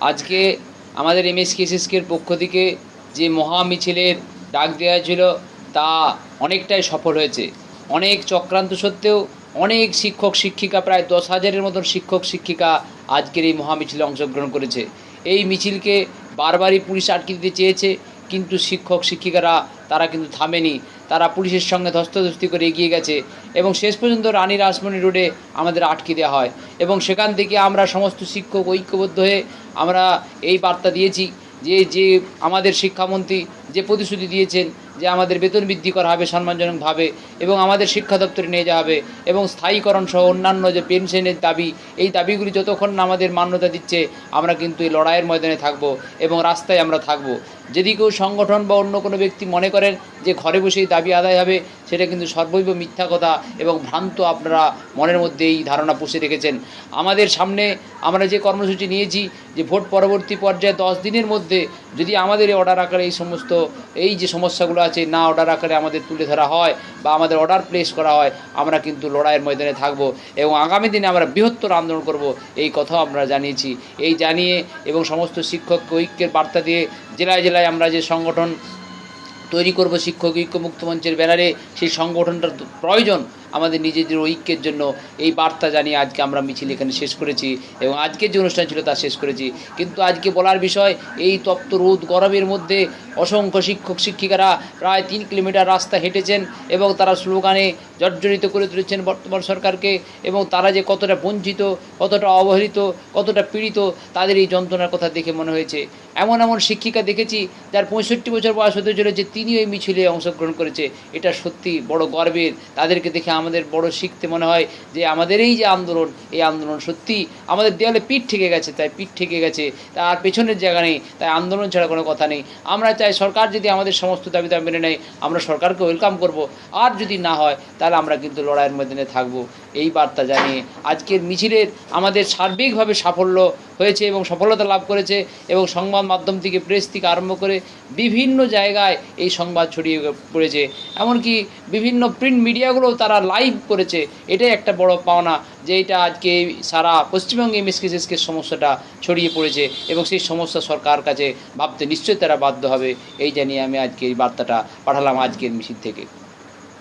আজকে আমাদের এমএসকেএসএসকের পক্ষ থেকে যে মহা মিছিলের ডাক দেওয়া ছিল, তা অনেকটাই সফল হয়েছে। অনেক চক্রান্ত সত্ত্বেও অনেক শিক্ষক, শিক্ষিকা, প্রায় দশ হাজারের মতন শিক্ষক, শিক্ষিকা আজকের এই মহা মিছিলে অংশগ্রহণ করেছে। এই মিছিলকে বারবারই পুলিশ আটকে দিতে চেয়েছে, কিন্তু শিক্ষক, শিক্ষিকারা তারা কিন্তু থামেনি। তারা পুলিশের সঙ্গে ধস্তাধস্তি করে এগিয়ে গেছে এবং শেষ পর্যন্ত রানী রাসমণি রোডে আমাদের আটকে দেওয়া হয় এবং সেখান থেকে আমরা সমস্ত শিক্ষক ঐক্যবদ্ধ হয়ে আমরা এই বার্তা দিয়েছি যে যে আমাদের শিক্ষামন্ত্রী যে প্রতিশ্রুতি দিয়েছেন যে আমাদের বেতন বৃদ্ধি করা হবে সম্মানজনকভাবে এবং আমাদের শিক্ষা দপ্তরে নিয়ে যাওয়া হবে এবং স্থায়ীকরণ সহ অন্যান্য যে পেনশনের দাবি, এই দাবিগুলি যতক্ষণ না আমাদের মান্যতা দিচ্ছে, আমরা কিন্তু এই লড়াইয়ের ময়দানে থাকব এবং রাস্তায় আমরা থাকব। যদি কেউ সংগঠন বা অন্য কোনো ব্যক্তি মনে করেন যে ঘরে বসেই দাবি আদায় হবে, সেটা কিন্তু সর্বৈব মিথ্যা কথা এবং ভ্রান্ত আপনারা মনের মধ্যে এই ধারণা পুষে রেখেছেন। আমাদের সামনে আমরা যে কর্মসূচি নিয়েছি, যে ভোট পরবর্তী পর্যায়ে দশ দিনের মধ্যে যদি আমাদের অর্ডার আকারে এই সমস্ত, এই যে সমস্যাগুলো আছে, না অর্ডার আকারে আমাদের তুলে ধরা হয় বা আমাদের অর্ডার প্লেস করা হয়, আমরা কিন্তু লড়াইয়ের ময়দানে থাকব এবং আগামী দিনে আমরা বৃহত্তর আন্দোলন করব, এই কথাও আমরা জানিয়েছি। এই জানিয়ে এবং সমস্ত শিক্ষক ঐক্যের বার্তা দিয়ে জেলায় জেলায় আমরা যে সংগঠন তৈরি করব শিক্ষক ঐক্য মুক্তমঞ্চের ব্যানারে সেই সংগঠনটার প্রয়োজন আমাদের নিজেদের ঐক্যের জন্য এই বার্তা জানিয়ে আজকে আমরা মিছিল এখানে শেষ করেছি এবং আজকের যে অনুষ্ঠান ছিল তা শেষ করেছি। কিন্তু আজকে বলার বিষয়, এই তপ্ত রোদ গরমের মধ্যে অসংখ্য শিক্ষক, শিক্ষিকারা প্রায় তিন কিলোমিটার রাস্তা হেঁটেছেন এবং তারা স্লোগানে জর্জরিত করে তুলেছেন বর্তমান সরকারকে এবং তারা যে কতটা বঞ্চিত, কতটা অবহেলিত, কতটা পীড়িত, তাদের এই যন্ত্রণার কথা দেখে মনে হয়েছে। এমন এমন শিক্ষিকা দেখেছি যার পঁয়ষট্টি বছর বয়স হতে চলেছে তিনি ওই মিছিলে অংশগ্রহণ করেছে। এটা সত্যি বড় গর্বের। তাদেরকে দেখে আমাদের বড় শিখতে মনে হয় যে আমাদের এই যে আন্দোলন, এই আন্দোলন সত্যি আমাদের দেওয়ালে পিঠ ঠেকে গেছে, তাই পিঠ ঠেকে গেছে, তার পেছনের জায়গা নেই, তাই আন্দোলন ছাড়া কোনো কথা নেই। আমরা চাই সরকার যদি আমাদের সমস্ত দাবি দাবি মেনে নেয়, আমরা সরকারকে ওয়েলকাম করব। আর যদি না হয়, তাহলে আমরা কিন্তু লড়াইয়ের মধ্যে থাকব। এই বার্তা জানিয়ে আজকের মিছিলের আমাদের সার্বিকভাবে সাফল্য হয়েছে এবং সফলতা লাভ করেছে এবং সংবাদ মাধ্যম থেকে প্রেস থেকে আরম্ভ করে বিভিন্ন জায়গায় এই সংবাদ ছড়িয়ে পড়েছে। এমনকি বিভিন্ন প্রিন্ট মিডিয়াগুলোও তারা লাইভ করেছে। এটাই একটা বড় পাওনা যে এটা আজকে সারা পশ্চিমবঙ্গে এমএসকেসএসকে সমস্যাটা ছড়িয়ে পড়েছে এবং সেই সমস্যা সরকার কাছে ভাবতে নিশ্চয়ই তারা বাধ্য হবে। এই জানিয়ে আমি আজকে এই বার্তাটা পাঠালাম আজকের মিছিল থেকে।